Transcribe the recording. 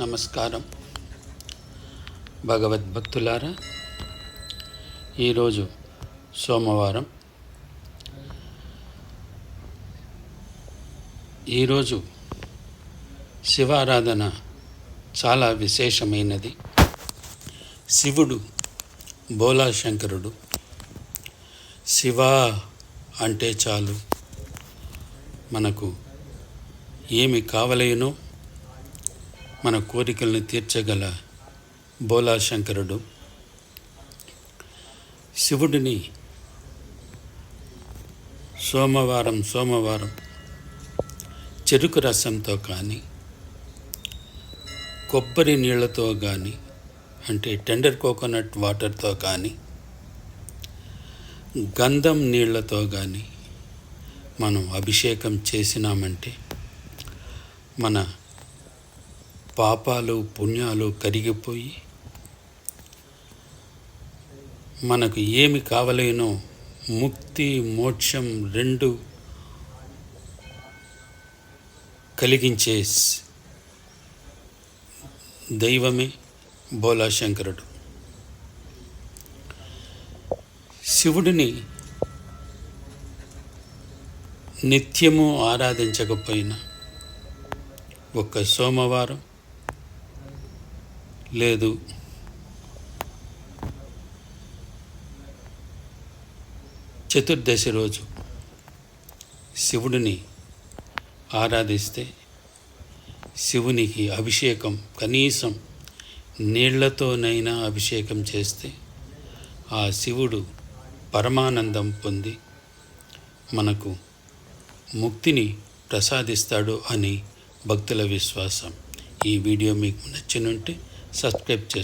నమస్కారం. భగవద్భక్తులారా ఈరోజు సోమవారం. ఈరోజు శివారాధన చాలా విశేషమైనది. శివుడు బోలాశంకరుడు. శివ అంటే చాలు. మనకు ఏమి కావలేనో మన కోరికలను తీర్చగల బోలాశంకరుడు. శివుడిని సోమవారం సోమవారం చెరుకు రసంతో కానీ కొబ్బరి నీళ్ళతో కానీ అంటే టెండర్ కోకోనట్ వాటర్తో కానీ గంధం నీళ్ళతో కానీ మనం అభిషేకం చేసినామంటే మన పాపాలు పుణ్యాలు కరిగిపోయి మనకు ఏమి కావలేనో ముక్తి మోక్షం రెండు కలిగించే దైవమే బోలాశంకరుడు. శివుడిని నిత్యము ఆరాధించకపోయినా ఒక్క సోమవారం లేదు. చతుర్దశి రోజు శివుడిని ఆరాధిస్తే శివునికి అభిషేకం కనీసం నీళ్ళతోనైనా అభిషేకం చేస్తే ఆ శివుడు పరమానందం పొంది మనకు ముక్తిని ప్రసాదిస్తాడు అని భక్తుల విశ్వాసం. ఈ వీడియో మీకు నచ్చినుంటే సబ్స్క్రైబ్ చేసుకోండి